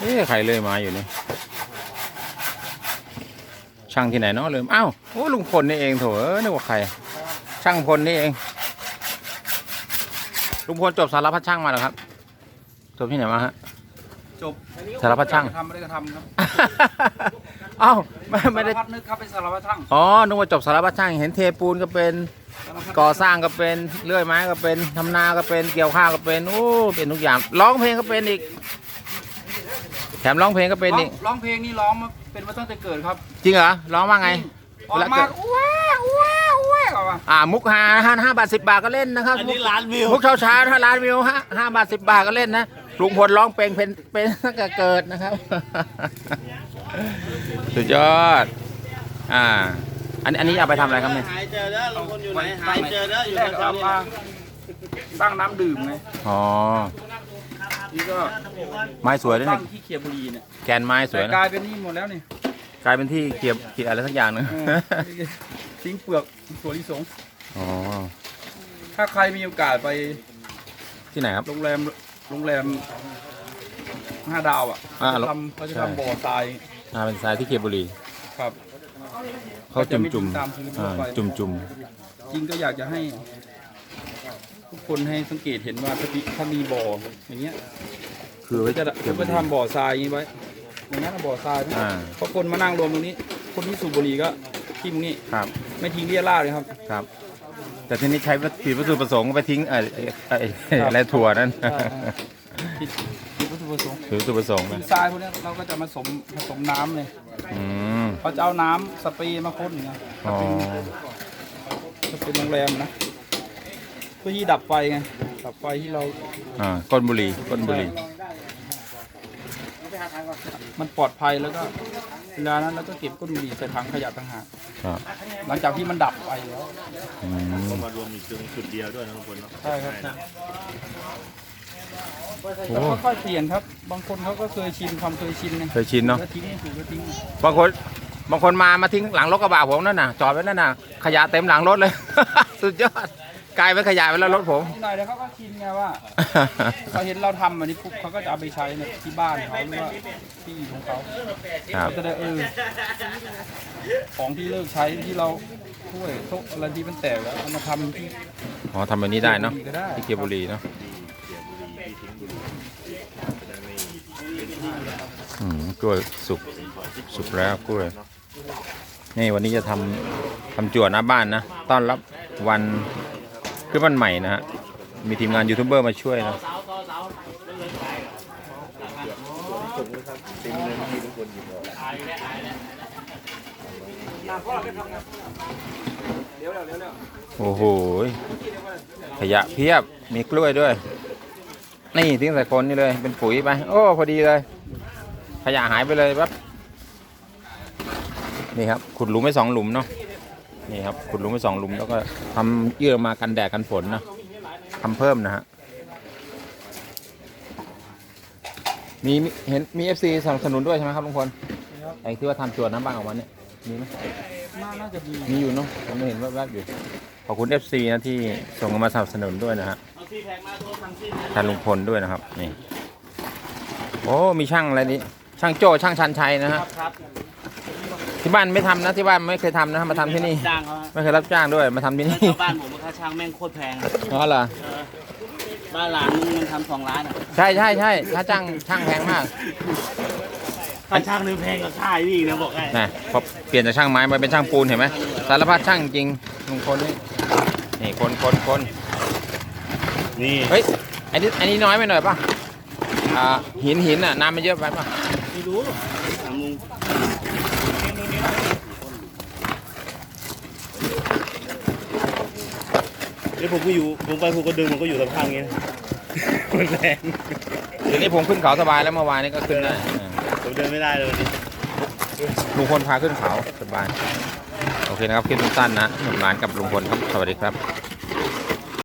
เอ๊ะใครเลยมาอยู่นี่ช่างที่ไหนเนาะเลยอ้าวโอ้ลุงพลนี่เองโถเอ้ยนึกว่าใคร ช่างพลนี่เอง ลุงพลจบสารพัดช่างมาแล้วครับ จบที่ไหนมาฮะ จบสารพัดช่าง ทำไม่ได้ก็ทำครับเอ้าไม่ไม่ได้สารพัดนึกครับเป็นสารพัดช่างอ๋อนึกว่าจบสารพัดช่าง เห็นเทปูนก็เป็นสารพัดก่อสร้างก็เป็นเลื่อยไม้ก็เป็นทำนาก็เป็นเกี่ยวข้าวก็เป็นโอ้เป็นทุกอย่างร้องเพลงก็เป็นอีกแถ มร้องเพลงก็เป็นร้ออีงกร้องเพลงนี่ร้องมาเป็นมาตั้งแต่เกิดครับจริงเหรอร้องว่าไงออกมาว้าวว้าวว้าวอะอ่ามุกหาห้าห้าบาทสิบบาทก็เล่นนะครับอันนี้ล้านวิว มุกเช้าเช้าๆถ้าล้านวิวฮะห้าบาทสิบบาทก็เล่นนะลุงพลร้องเพลงเป็นเป็นตั้งแต่เกิดนะครับ สุดยอดอ่าอันอันนี้เอาไปทำอะไรครับเนี่ยหายเจอแล้วลุงพลอยู่ไหนหายเจอแล้วอยู่แรกแถเอาวๆนี้มาตั้งน้ำดื่มไงอ๋อ นี่ก็ไม้สวยด้วยตั้นี่งที่เคียบุรีเนี่ยแกนไม้สวยแต่นะกลายเป็นนี่หมดแล้วนี่กลายเป็นที่เกียบเกียบอะไรสักอย่างหนึงเออทิ้งเปลือกถั่วลิสง อ๋อถ้าใครมีโอกาสไปที่ไหนครับ โรงแรมโรงแรมห้าดาวอะอ่าเขาจะทำเขาจะใช่ ทำบ่อทรายอ่าเป็นทรายที่เกียบบุรีครับ เขาจุ่มจุ่มเขาจะไม่ทิ้งตามพื้นทั่วอ่าไปจุ่มจุ่มจริงก็อยากจะให้ ทุกคนให้สังเกตเห็นว่าถ้ามีถ้ามีบ่ออย่างเงี้ยคือไว้จะเก็บจะไปทำบ่อทรายอย่างนี้ไว้อย่างนั้นนะบ่อทรายนะอ่า เพราะคนมานั่งรวมตรงนี้ คนที่สูบบุหรี่ก็ที่ตรงนี้ ครับไม่ทิ้งเรี่ยราดเลยครับ ครับ แต่ทีนี้ใช้ผิดวัตถุประสงค์ไปทิ้งเอ่อเอ่อเอ่อครับอะไรถั่วนั่นอ่าผิดผิดวัตถุประสงค์ผิดวัตถุประสงค์ดินะนทรายพวกเนี้ยเราก็จะมาผสมผสมน้ำเลยอืมเขาจะเอาน้ำสเปรย์มาพ่นไงอ๋อจะเป็นโรงแรมนะเพื่อที่ดับไฟไงดับไฟที่เราอ่าก้นบุหรี่ก้นบุหรี่มันปลอดภัยแล้วก็เวลานั้นเราก็เก็บก้นบุหรี่ใส่ถังขยะต่างหากครับหลังจากที่มันดับไปแล้วอืมมารวมอยู่ตรงจุดเดียวด้วยนะลุงพลเนาะใช่ครับโอ้แล้วค่อยๆเปลี่ยนครับ บางคนเขาก็เคยชินความเคยชินไงเคยชินเนาะก็ทิ้งถูกก็ทิ้งบางคนบางคนมามาทิ้งหลังรถกระบะผมนั่นน่ะจอดไว้นั่นน่ะขยะเต็มหลังรถเลย สุดยอด กลายเป็นขยะไปแล้วรถผม นิดหน่อยเดี๋ยวเขาก็ชินไงว่าเขาเห็นเราทำอันนี้ปุ๊บเขาก็จะเอาไปใช้ในที่บ้านเขาหรือว่าที่ของเขาครับเขาจะได้เออของที่เลิกใช้ที่เราถ้วยโต๊ะอะไรที่มันแตกแล้วเอามาทำที่ อ๋อทำแบบนี้ได้เนาะก็ได้ ที่เกียบบุรีเนาะอืมกล้วยสุกสุกแล้วกล้วยนี่วันนี้จะทำทำจวดหน้าบ้านนะต้อนรับวัน ขึ้นวันใหม่นะฮะ มีทีมงานยูทูบเบอร์มาช่วยนะโอ้โห ขยะเพียบ มีกล้วยด้วย นี่ทิ้งใส่คนนี่เลย เป็นปุ๋ยไป โอ้ พอดีเลย ขยะหายไปเลยปั๊บ นี่ครับ ขุดหลุมไปสองหลุมเนาะ นี่ครับขุดหลุมไปสองหลุมแล้วก็ทำยื่อออกมากันแดดกันฝนนะทำเพิ่มนะฮะมีมีเห็นมีเอฟซีสนับสนุนด้วยใช่ไหมครับลุงพลไอ้ที่ว่าทำจวดน้ำบ้างออกมาเนี่ยมีไหมน่าน่าจะมีมีอยู่เนาะผมเห็นแวบๆอยู่ขอบคุณ FC นะที่ส่งมาสนับสนุนด้วยนะฮะเอาซีแพคมาโทรสั่งซีแทนลุงพลด้วยนะครับนี่โอ้มีช่างอะไรนี่ช่างโจ้ช่างชันชัยนะคฮะรับครับ ที่บ้านไม่ทำนะที่บ้านไม่เคยทำนะมาทำที่นี่ จ้างเขาฮะไม่เคยรับจ้างด้วยมาทำที่แล้วนี่ชาวบ้านผมค่าช่างแม่งโคตรแพงอ๋อเหรอเออบ้านหลังนึงมันทำสองล้านอะใช่ใช่ใช่ถ้าจ้างช่างแพงมากค่าช่างนึงแพงกว่าค่าไอ้นี่อีกนะบอกให้นะพอเปลี่ยนจากช่างไม้มาเป็นช่างปูนเห็นไหมสารพัดช่างจริงลุงพลนี่นี่คนคนคนนี่เฮ้ยอันนี้อันนี้น้อยไปหน่อยป่ะอ่าหินหินอะน้ำมันเยอะไปป่ะไม่รู้ถามลุง เดี๋ยวผมก็อยู่ผมไปผมก็ดึงมันก็อยู่สภาพอย่างเงี้ยมันแรงเดี๋ยวนี้ผมขึ้นเขาสบายแล้วเมื่อวานนี้ก็ขึ้นได้อ่าผมเดินไม่ได้เลยวันนี้ลุงพลพาขึ้นเขาสบาย โอเคนะครับคลิปสั้นๆนะหนุ่มหลานกับลุงพลครับ สวัสดีครับ